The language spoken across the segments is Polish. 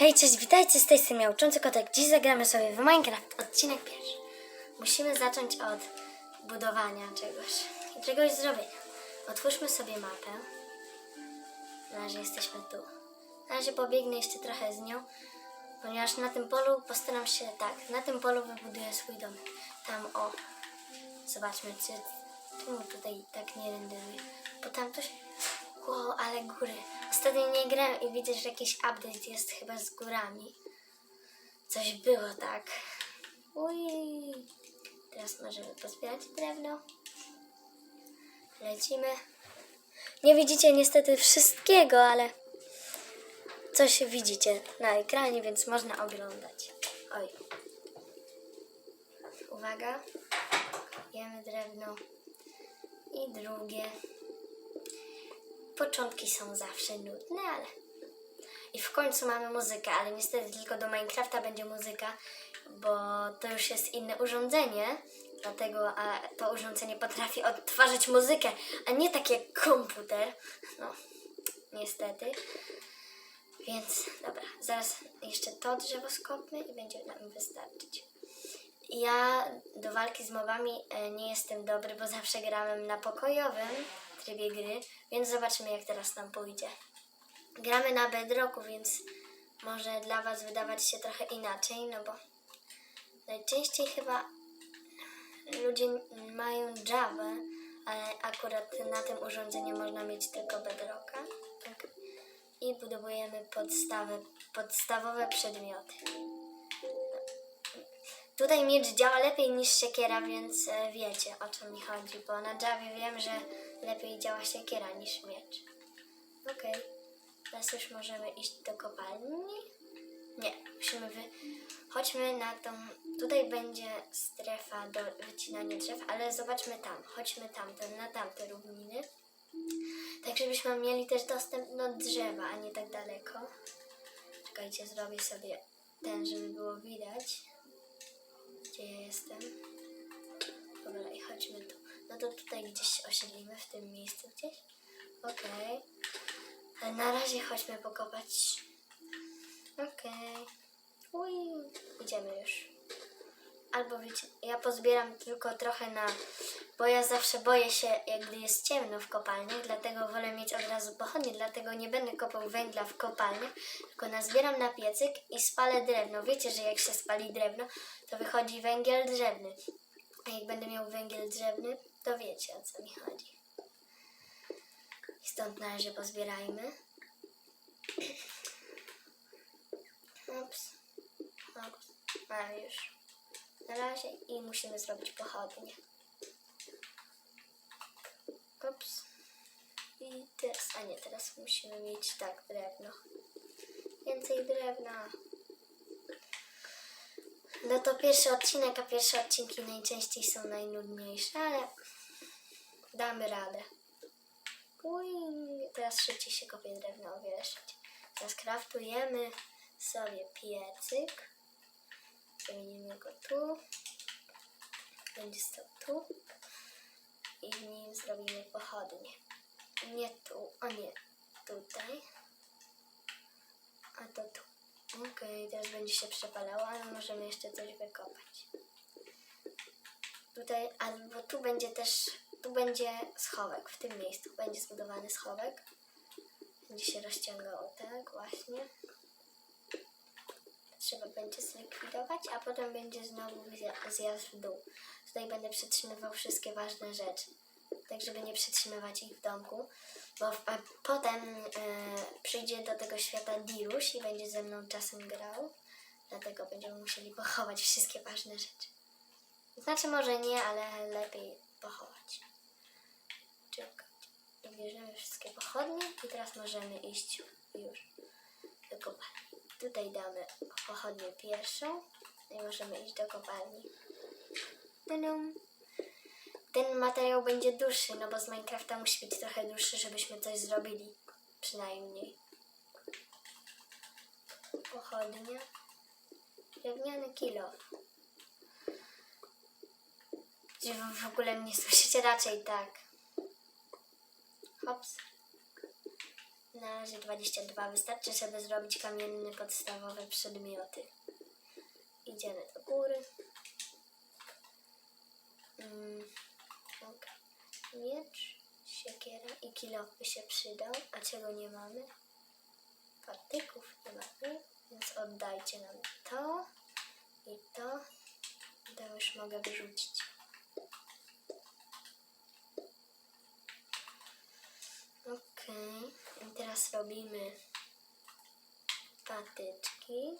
Hej, cześć, witajcie z tej strony Miałczący Kotek. Dziś zagramy sobie w Minecraft, odcinek pierwszy. Musimy zacząć od budowania czegoś i czegoś zrobienia. Otwórzmy sobie mapę. Na razie jesteśmy tu. Na razie pobiegnę jeszcze trochę z nią, ponieważ na tym polu postaram się, tak, na tym polu wybuduję swój domek. Tam, o, zobaczmy, czy, czemu tutaj tak nie renderuje, bo tam to się... Wow, ale góry. Ostatnio nie grałem i widzę, że jakiś update jest chyba z górami. Coś było tak. Ui. Teraz możemy pozbierać drewno. Lecimy. Nie widzicie niestety wszystkiego, ale coś widzicie na ekranie, więc można oglądać. Oj. Uwaga. Jemy drewno. I drugie. Początki są zawsze nudne, ale. I w końcu mamy muzykę, ale niestety tylko do Minecrafta będzie muzyka, bo to już jest inne urządzenie, dlatego a to urządzenie potrafi odtwarzać muzykę, a nie tak jak komputer. No, niestety. Więc dobra, zaraz jeszcze to drzewo skopmy i będzie nam wystarczyć. Ja do walki z mobami e, nie jestem dobry, bo zawsze grałem na pokojowym trybie gry, więc zobaczymy jak teraz nam pójdzie. Gramy na bedrocku, więc może dla Was wydawać się trochę inaczej, no bo najczęściej chyba ludzie mają Java, ale akurat na tym urządzeniu można mieć tylko bedrocka. Tak. I budowujemy podstawę, podstawowe przedmioty. Tutaj miecz działa lepiej niż siekiera, więc e, wiecie o co mi chodzi, bo na Javie wiem, że lepiej działa siekiera niż miecz. Okej, teraz już możemy iść do kopalni. Nie, musimy wy... Chodźmy na tą... Tutaj będzie strefa do wycinania drzew, ale zobaczmy tam. Chodźmy tamten, na tamte równiny. Tak, żebyśmy mieli też dostęp do drzewa, a nie tak daleko. Czekajcie, zrobię sobie ten, żeby było widać. Gdzie ja jestem? Dobra, i chodźmy tu. No to tutaj gdzieś osiedlimy, w tym miejscu gdzieś. Okej. Ale na razie chodźmy pokopać. Okej. Ui, idziemy już. Albo wiecie, ja pozbieram tylko trochę na... Bo ja zawsze boję się, jak gdy jest ciemno w kopalni, dlatego wolę mieć od razu pochodnie, dlatego nie będę kopał węgla w kopalni, tylko nazbieram na piecyk i spalę drewno. Wiecie, że jak się spali drewno, to wychodzi węgiel drzewny. A jak będę miał węgiel drzewny, to wiecie, o co mi chodzi. I stąd na razie pozbierajmy. Ups. Ups. A już. Na razie i musimy zrobić pochodnie. Ups. I teraz, a nie, teraz musimy mieć tak drewno. Więcej drewna. No to pierwszy odcinek, a pierwsze odcinki najczęściej są najnudniejsze, ale damy radę. Uj, teraz szybciej się kopie drewno, o wiele. Teraz kraftujemy sobie piecyk. Zamienimy go tu. Będzie stał tu. I w nim zrobimy pochodnie. Nie tu, o nie, tutaj. A to tu. Okej, teraz będzie się przepalało, ale możemy jeszcze coś wykopać. Tutaj, albo tu będzie też, tu będzie schowek, w tym miejscu będzie zbudowany schowek. Będzie się rozciągał tak właśnie. Trzeba będzie zlikwidować, a potem będzie znowu zja- zjazd w dół. Tutaj będę przytrzymywał wszystkie ważne rzeczy, tak żeby nie przytrzymywać ich w domku, bo w, potem e, przyjdzie do tego świata Diruś i będzie ze mną czasem grał, dlatego będziemy musieli pochować wszystkie ważne rzeczy. Znaczy może nie, ale lepiej pochować. Czekać. Dobierzemy wszystkie pochodnie i teraz możemy iść już do kopalni. Tutaj damy pochodnię pierwszą i możemy iść do kopalni. Tudum. Ten materiał będzie dłuższy, no bo z Minecrafta musi być trochę dłuższy, żebyśmy coś zrobili. Przynajmniej. Pochodnia. Drewniany kilo. Wy w ogóle mnie słyszycie? Raczej tak. Hops. Na razie 22. Wystarczy, żeby zrobić kamienne podstawowe przedmioty. Idziemy do góry. Mm, ok. Miecz, siekiera i kilof by się przydał. A czego nie mamy? Patyków nie mamy, więc oddajcie nam to i to. To już mogę wyrzucić. Okej, i teraz robimy patyczki.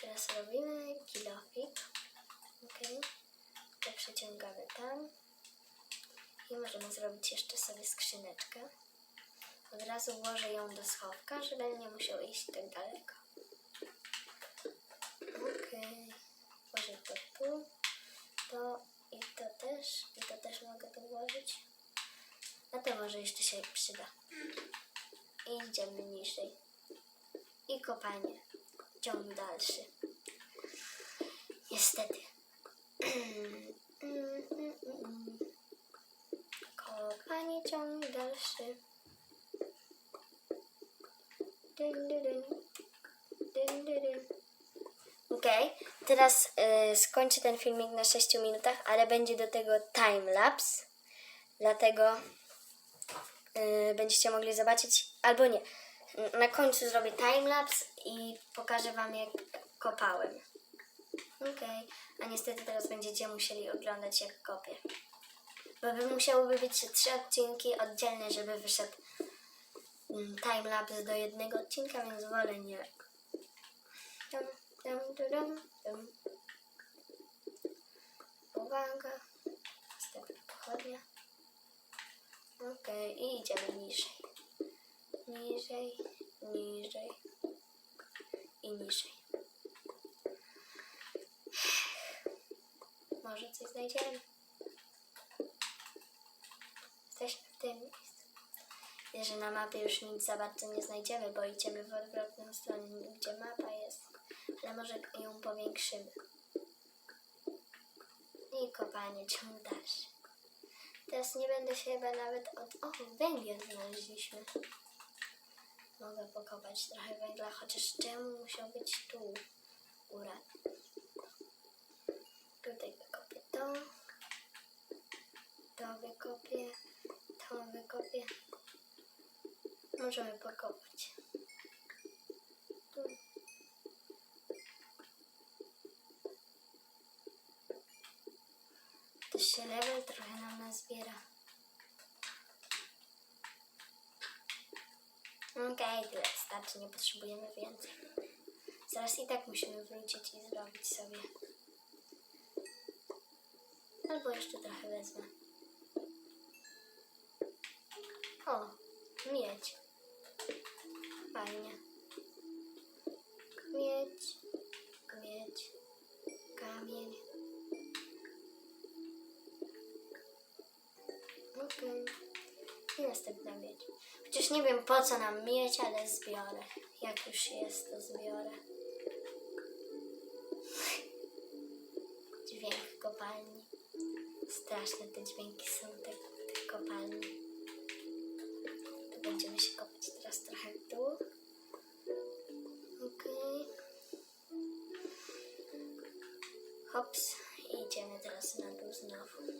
Teraz robimy kilofik. Okej, to przeciągamy tam. I możemy zrobić jeszcze sobie skrzyneczkę. Od razu włożę ją do schowka, żeby nie musiał iść tak daleko. Okej, włożę to tu, to i to też, i to też mogę tu włożyć. A to może jeszcze się przyda. I idziemy niżej. I kopanie. Ciąg dalszy. Niestety. Kopanie ciąg dalszy. Dyn, dyn, dyn. Dyn, dyn, dyn. Teraz y, skończę ten filmik na 6 minutach, ale będzie do tego timelapse. Dlatego y, będziecie mogli zobaczyć, albo nie. Na końcu zrobię timelapse i pokażę Wam, jak kopałem. Okej, a niestety teraz będziecie musieli oglądać, jak kopię. Bo by musiałyby być trzy odcinki oddzielne, żeby wyszedł mm, timelapse do jednego odcinka, więc wolę nie. Dum, dum, dum, dum. Uwaga. Następna pochodnia. Okej, i idziemy niżej. Niżej, niżej i niżej. Może coś znajdziemy. Jesteśmy w tym miejscu. Widzę, że na mapie już nic za bardzo nie znajdziemy, bo idziemy w odwrotną stronę, gdzie mapa jest. Ale może ją powiększymy. I kopanie ciąg dalszy. Teraz nie będę się chyba nawet od... O, węgiel znaleźliśmy. Mogę pokopać trochę węgla, chociaż czemu musiał być tu góra? Tutaj wykopię to. To wykopię. To wykopię. Możemy pokopać. Tu. To się level trochę nam nazbiera. Okej, tyle starczy, nie potrzebujemy więcej. Zaraz i tak musimy wrócić i zrobić sobie. Albo jeszcze trochę wezmę. O, miedź. Fajnie. Miedź, miedź, kamień. Okej. I następna miedź. Chociaż nie wiem po co nam mieć, ale zbiorę. Jak już jest, to zbiorę. Dźwięk kopalni. Straszne te dźwięki są tych kopalni. Będziemy się kopać teraz trochę w dół. Okej. Hops. I idziemy teraz na dół znowu.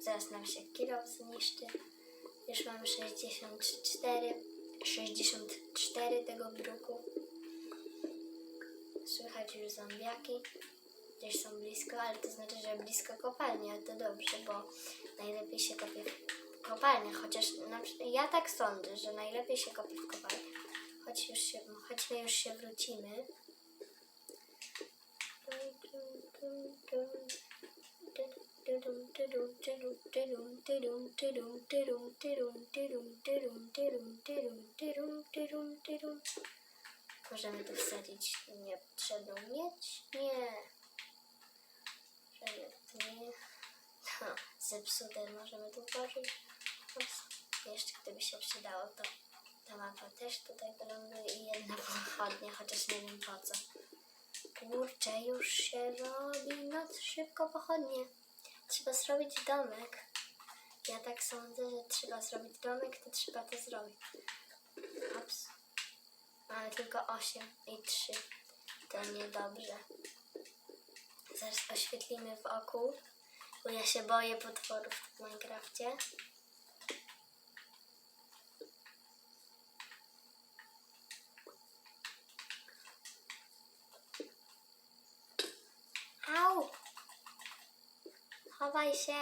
Zaraz nam się kilo zniszczy. Już mamy 64, 64 tego bruku. Słychać już zombiaki. Gdzieś są blisko, ale to znaczy, że blisko kopalni, ale to dobrze, bo najlepiej się kopie kopalniach. Chociaż na, ja tak sądzę, że najlepiej się kopie w kopalniach. Choć, już się, choć my już się wrócimy. Możemy tu wsadzić niepotrzebną miedź? Nie. Możemy tu nie. No, zepsute możemy tu włożyć. Jeszcze gdyby się przydało, to ta mapa też tutaj wyląduje i jedna pochodnia, chociaż nie wiem po co. Kurczę, już się robi noc, szybko pochodnie. Trzeba zrobić domek. Ja tak sądzę, że trzeba zrobić domek, to trzeba to zrobić. Ops. Mamy tylko 8 i 3. To niedobrze. Zaraz oświetlimy wokół, bo ja się boję potworów w Minecrafcie. Au! Chowaj się!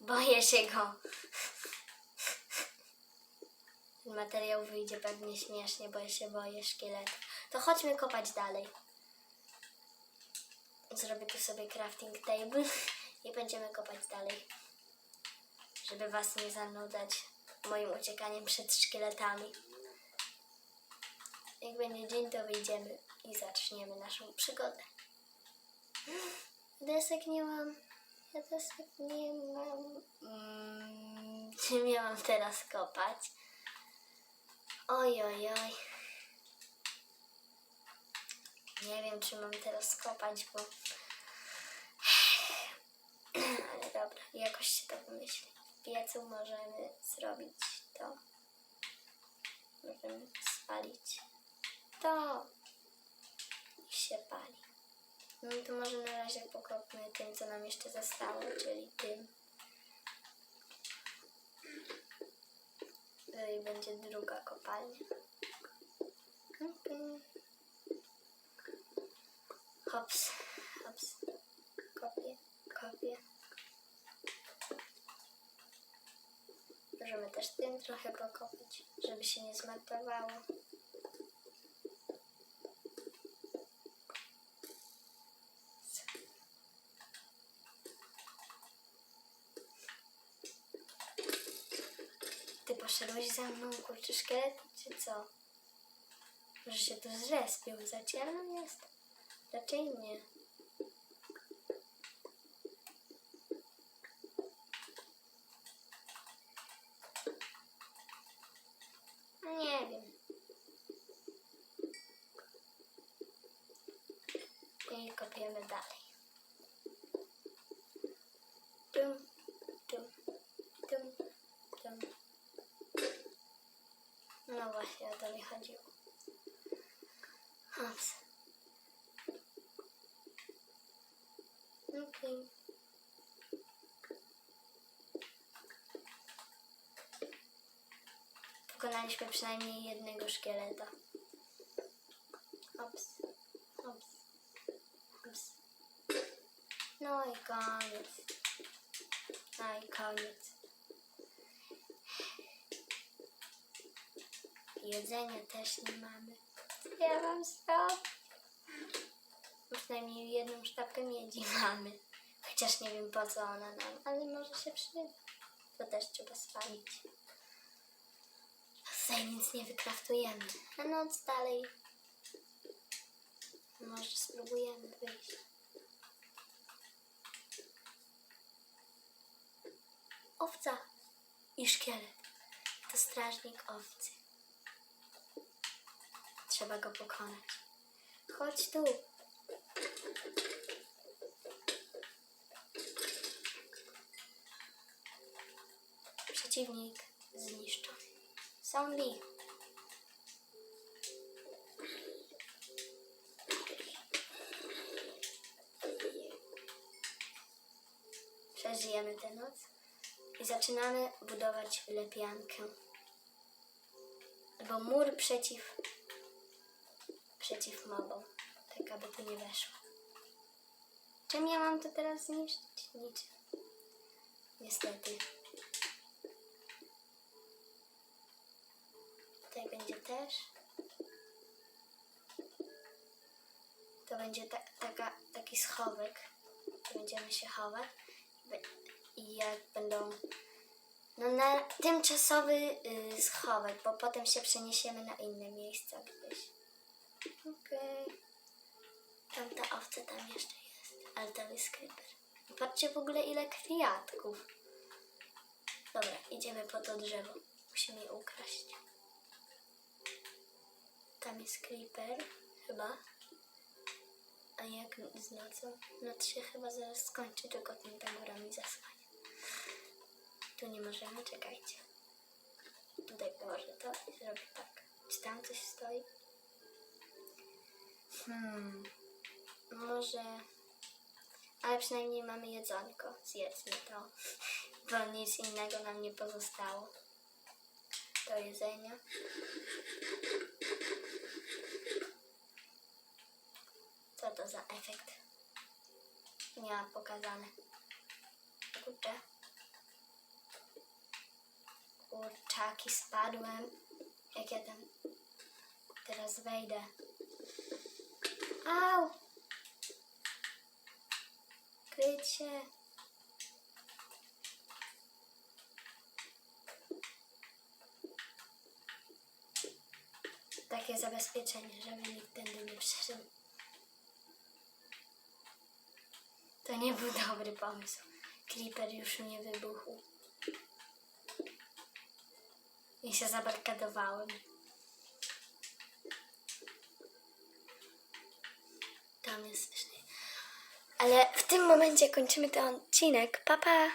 Boję się go. Materiał wyjdzie pewnie śmiesznie, bo ja się boję szkieletów. To chodźmy kopać dalej. Zrobię tu sobie crafting table i będziemy kopać dalej. Żeby was nie zanudzać moim uciekaniem przed szkieletami. Jak będzie dzień, to wyjdziemy i zaczniemy naszą przygodę. Desek nie mam. Ja desek nie mam. Mm, mam teraz kopać? Oj, oj, oj. Nie wiem, czy mam teraz kopać, bo... Ale dobra, jakoś się to wymyśli. W piecu możemy zrobić to. Możemy spalić to. I się pali. No to może na razie pokopmy tym, co nam jeszcze zostało, czyli tym. I będzie druga kopalnia. Hops, hops. Kopię, kopię. Możemy też tym trochę pokopać, żeby się nie zmarnowało. Ty poszedłeś za mną, kurczę, szkielet, czy co? Może się tu zrespił, za ciemno jest? Raczej nie. No Nie wiem. I kopiemy dalej. Dum, dum, dum, dum. No właśnie, o to mi chodziło. Hops. Okej. Pokonaliśmy przynajmniej jednego szkieleta. Hops. Hops. Hops. No i koniec. No i koniec. Jedzenia też nie mamy. Ja mam stop. Przynajmniej jedną sztabkę miedzi mamy. Chociaż nie wiem po co ona nam, ale może się przyda. To też trzeba spalić. Tutaj nic nie wykraftujemy. A noc dalej. Może spróbujemy wyjść. Owca i szkielet. To strażnik owcy. Trzeba go pokonać. Chodź tu. Przeciwnik zniszczony. Zombie. Przeżyjemy tę noc i zaczynamy budować lepiankę. Albo mur przeciw przeciw mobom, tak aby tu nie weszło. Czym ja mam to teraz zniszczyć? Niczym. Niestety. Tutaj będzie też. To będzie ta, taka, taki schowek. Będziemy się chować. I jak będą... No na tymczasowy y, schowek, bo potem się przeniesiemy na inne miejsca gdzieś. Okej. Tam ta owca tam jeszcze jest. Ale tam jest creeper. Patrzcie w ogóle ile kwiatków. Dobra, idziemy po to drzewo. Musimy je ukraść. Tam jest creeper, chyba. A jak z nocą? Noc się chyba zaraz skończy, tylko ten tamura mi zasłania. Tu nie możemy, czekajcie. Tutaj położę to i zrobię tak. Czy tam coś stoi? Hmm. Może... Ale przynajmniej mamy jedzonko. Zjedzmy to. Bo nic innego nam nie pozostało. Do jedzenia. Co to za efekt? Nie ma pokazane. Kurczę. Kurczaki, spadłem. Jak ja tam teraz wejdę. Au! Kryć się. Takie zabezpieczenie, żeby nikt tędy nie przeszedł. To nie był dobry pomysł. Creeper już mnie wybuchł. I się zabarkadowałem. Ale w tym momencie kończymy ten odcinek. Pa, pa!